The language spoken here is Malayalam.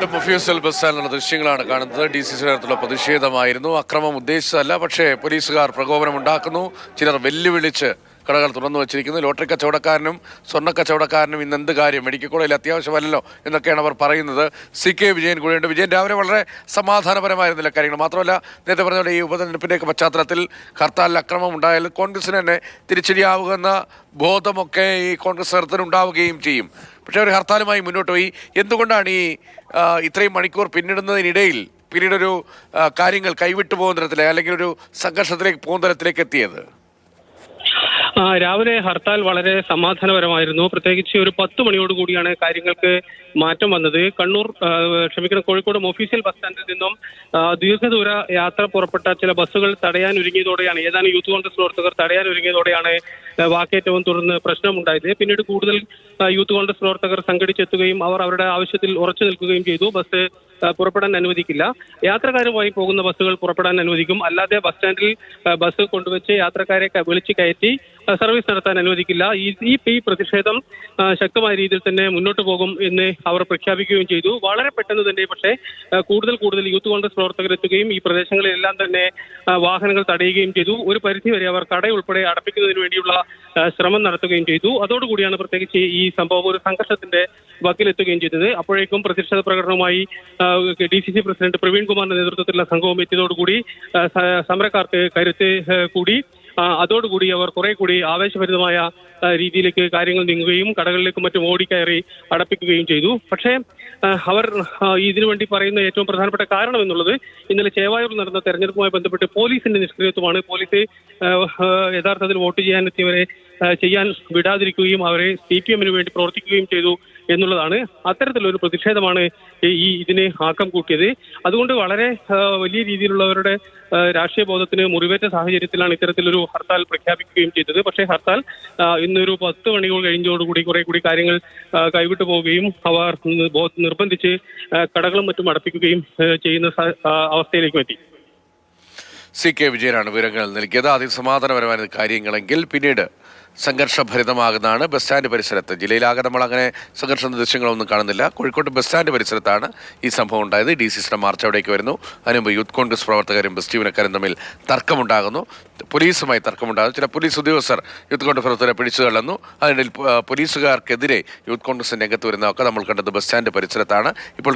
കോഴിക്കോട് മുഫ്യൂസൽ ബസ് സ്റ്റാൻഡിലുള്ള ദൃശ്യങ്ങളാണ് കാണുന്നത്. ഡി സി സി പ്രതിഷേധമായിരുന്നു. അക്രമം ഉദ്ദേശിച്ചതല്ല പക്ഷേ പോലീസുകാർ പ്രകോപനം ഉണ്ടാക്കുന്നു. ചിലർ വെല്ലുവിളിച്ച് കടകൾ തുറന്നു വെച്ചിരിക്കുന്നു. ലോട്ടറി കച്ചവടക്കാരനും സ്വർണ കച്ചവടക്കാരനും ഇന്ന് എന്ത് കാര്യം? മെഡിക്കൽ കോളേജിൽ അത്യാവശ്യമല്ലല്ലോ എന്നൊക്കെയാണ് അവർ പറയുന്നത്. സി കെ വിജയൻ കൂടെയുണ്ട്. വിജയൻ രാവിലെ വളരെ സമാധാനപരമായിരുന്നില്ല കാര്യങ്ങൾ. മാത്രമല്ല നേരത്തെ പറഞ്ഞ പോലെ ഈ ഉപതെരഞ്ഞെടുപ്പിന്റെയൊക്കെ പശ്ചാത്തലത്തിൽ ഹർത്താലിൽ അക്രമം ഉണ്ടായാൽ കോൺഗ്രസിന് തന്നെ തിരിച്ചടിയാവുകയെന്ന ബോധമൊക്കെ ഈ കോൺഗ്രസ് നേതൃത്വത്തിനുണ്ടാവുകയും ചെയ്യും. പക്ഷേ ഒരു ഹർത്താലുമായി മുന്നോട്ട് പോയി. എന്തുകൊണ്ടാണ് ഈ ഇത്രയും മണിക്കൂർ പിന്നിടുന്നതിനിടയിൽ പിന്നീടൊരു കാര്യങ്ങൾ കൈവിട്ടു പോകുന്ന അല്ലെങ്കിൽ ഒരു സംഘർഷത്തിലേക്ക് പോകുന്ന തരത്തിലേക്ക് എത്തിയത്? രാവിലെ ഹർത്താൽ വളരെ സമാധാനപരമായിരുന്നു. പ്രത്യേകിച്ച് ഒരു പത്ത് മണിയോട് കൂടിയാണ് കാര്യങ്ങൾക്ക് മാറ്റം വന്നത്. കണ്ണൂർ ക്ഷമിക്കണം കോഴിക്കോട് ഒഫീഷ്യൽ ബസ് സ്റ്റാൻഡിൽ നിന്നും ദീർഘദൂര യാത്ര പുറപ്പെട്ട ചില ബസ്സുകൾ തടയാൻ ഒരുങ്ങിയതോടെയാണ് ഏതാനും യൂത്ത് കോൺഗ്രസ് പ്രവർത്തകർ തടയാൻ ഒരുങ്ങിയതോടെയാണ് വാക്കേറ്റവും തുടർന്ന് പ്രശ്നമുണ്ടായത്. പിന്നീട് കൂടുതൽ യൂത്ത് കോൺഗ്രസ് പ്രവർത്തകർ സംഘടിച്ചെത്തുകയും അവർ അവരുടെ ആവശ്യത്തിൽ ഉറച്ചു നിൽക്കുകയും ചെയ്തു. ബസ് പുറപ്പെടാൻ അനുവദിക്കില്ല. യാത്രക്കാരുമായി പോകുന്ന ബസ്സുകൾ പുറപ്പെടാൻ അനുവദിക്കും. അല്ലാതെ ബസ് സ്റ്റാൻഡിൽ ബസ് കൊണ്ടുവച്ച് യാത്രക്കാരെ വിളിച്ചു കയറ്റി സർവീസ് നടത്താൻ അനുവദിക്കില്ല. ഈ ഈ പ്രതിഷേധം ശക്തമായ രീതിയിൽ തന്നെ മുന്നോട്ട് പോകും എന്ന് അവർ പ്രഖ്യാപിക്കുകയും ചെയ്തു. വളരെ പെട്ടെന്ന് തന്നെ പക്ഷേ കൂടുതൽ കൂടുതൽ യൂത്ത് കോൺഗ്രസ് പ്രവർത്തകർ എത്തുകയും ഈ പ്രദേശങ്ങളിലെല്ലാം തന്നെ വാഹനങ്ങൾ തടയുകയും ചെയ്തു. ഒരു പരിധിവരെ അവർ കട ഉൾപ്പെടെ അടപ്പിക്കുന്നതിന് വേണ്ടിയുള്ള ശ്രമം നടത്തുകയും ചെയ്തു. അതോടുകൂടിയാണ് പ്രത്യേകിച്ച് ഈ സംഭവം ഒരു സംഘർഷത്തിന്റെ വക്കിലെത്തുകയും ചെയ്തത്. അപ്പോഴേക്കും പ്രതിഷേധ പ്രകടനവുമായി D C C president Praveen കുമാറിന്റെ നേതൃത്വത്തിലുള്ള സംഘവും എത്തിയതോടുകൂടി സമരക്കാർക്ക് കരുത്ത് കൂടി. അതോടുകൂടി അവർ കുറെ കൂടി ആവേശഭരിതമായ രീതിയിലേക്ക് കാര്യങ്ങൾ നീങ്ങുകയും കടകളിലേക്കും മറ്റും ഓടിക്കയറി അടപ്പിക്കുകയും ചെയ്തു. പക്ഷേ അവർ ഇതിനുവേണ്ടി ഇതിനു വേണ്ടി പറയുന്ന ഏറ്റവും പ്രധാനപ്പെട്ട കാരണം എന്നുള്ളത് ഇന്നലെ ചേവായൂർ നടന്ന തെരഞ്ഞെടുപ്പുമായി ബന്ധപ്പെട്ട് പോലീസിന്റെ നിഷ്ക്രിയത്വമാണ്. പോലീസ് യഥാർത്ഥത്തിൽ വോട്ട് ചെയ്യാനെത്തിയവരെ ചെയ്യാൻ വിടാതിരിക്കുകയും അവരെ സി പി എമ്മിന് വേണ്ടി പ്രവർത്തിക്കുകയും ചെയ്തു എന്നുള്ളതാണ് അത്തരത്തിലൊരു പ്രതിഷേധമാണ് ഈ- ഇതിന് ആക്കം കൂട്ടിയത്. അതുകൊണ്ട് വളരെ വലിയ രീതിയിലുള്ളവരുടെ രാഷ്ട്രീയ ബോധത്തിന് മുറിവേറ്റ സാഹചര്യത്തിലാണ് ഇത്തരത്തിലൊരു ഹർത്താൽ പ്രഖ്യാപിക്കുകയും ചെയ്തത്. പക്ഷേ ഹർത്താൽ ഇന്നൊരു പത്ത് മണികൾ കഴിഞ്ഞതോടുകൂടി കുറെ കൂടി കാര്യങ്ങൾ കൈവിട്ടു പോവുകയും അവർ നിർബന്ധിച്ച് കടകളും മറ്റും അടപ്പിക്കുകയും ചെയ്യുന്ന അവസ്ഥയിലേക്ക് എത്തി. സി കെ വിജയനാണ് വിവരങ്ങൾ നൽകിയത്. ആദ്യം സമാധാനപരമായ കാര്യങ്ങളെങ്കിൽ പിന്നീട് സംഘർഷഭരിതമാകുന്നതാണ് ബസ് സ്റ്റാൻഡ് പരിസരത്ത്. ജില്ലയിലാകെ നമ്മൾ അങ്ങനെ സംഘർഷ ദൃശ്യങ്ങളൊന്നും കാണുന്നില്ല. കോഴിക്കോട് ബസ് സ്റ്റാൻഡ് പരിസരത്താണ് ഈ സംഭവം ഉണ്ടായത്. ഡി സിയുടെ മാർച്ച് അവിടേക്ക് വരുന്നു. അതിനുമുമ്പ് യൂത്ത് കോൺഗ്രസ് പ്രവർത്തകരും ബസ് ജീവനക്കാരും തമ്മിൽ തർക്കമുണ്ടാകുന്നു. പോലീസുമായി തർക്കമുണ്ടാകുന്നു ചില പോലീസ് ഉദ്യോഗസ്ഥർ യൂത്ത് കോൺഗ്രസ് പ്രവർത്തകരെ പിടിച്ചു തള്ളുന്നു. അതിനിടയിൽ പോലീസുകാർക്കെതിരെ യൂത്ത് കോൺഗ്രസ് രംഗത്ത് വരുന്നതൊക്കെ നമ്മൾ കണ്ടത് ബസ് സ്റ്റാൻഡ് പരിസരത്താണ്. ഇപ്പോൾ